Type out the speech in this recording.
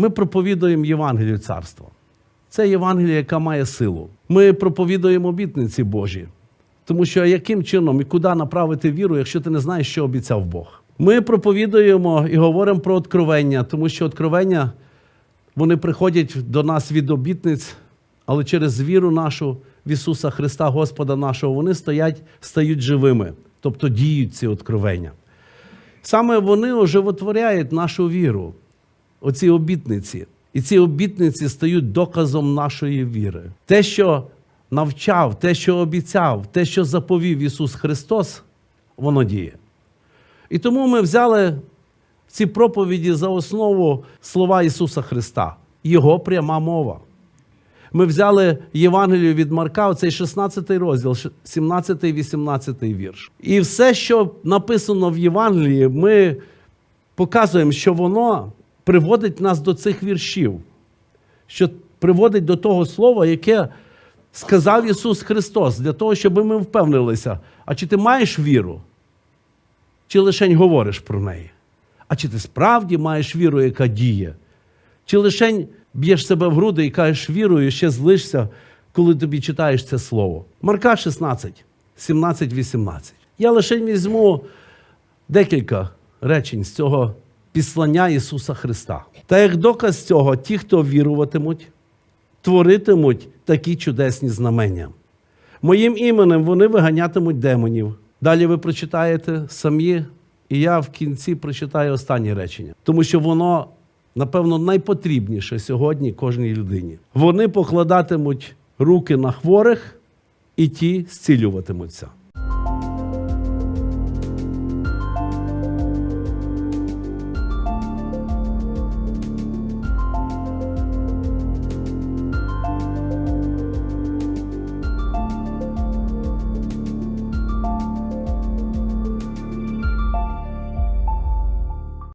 Ми проповідуємо Євангелію царства. Це Євангелія, яка має силу. Ми проповідуємо обітниці Божі. Тому що яким чином і куди направити віру, якщо ти не знаєш, що обіцяв Бог? Ми проповідуємо і говоримо про откровення, тому що откровення вони приходять до нас від обітниць, але через віру нашу в Ісуса Христа, Господа нашого, вони стоять, стають живими, тобто діють ці откровення. Саме вони оживотворяють нашу віру, оці обітниці. І ці обітниці стають доказом нашої віри. Те, що навчав, те, що обіцяв, те, що заповів Ісус Христос, воно діє. І тому ми взяли в ці проповіді за основу слова Ісуса Христа, Його пряма мова. Ми взяли Євангелію від Марка, оцей 16 розділ, 17-18 вірш. І все, що написано в Євангелії, ми показуємо, що воно приводить нас до цих віршів, що приводить до того слова, яке сказав Ісус Христос, для того, щоб ми впевнилися, а чи ти маєш віру, чи лише говориш про неї? А чи ти справді маєш віру, яка діє? Чи лише б'єш себе в груди і кажеш вірою, і ще злишся, коли тобі читаєш це слово? Марка 16, 17, 18. Я лише візьму декілька речень з цього післання Ісуса Христа. Та як доказ цього, ті, хто віруватимуть, творитимуть такі чудесні знамення. Моїм іменем вони виганятимуть демонів. Далі ви прочитаєте самі, і я в кінці прочитаю останнє речення, тому що воно, напевно, найпотрібніше сьогодні кожній людині. Вони покладатимуть руки на хворих, і ті зцілюватимуться.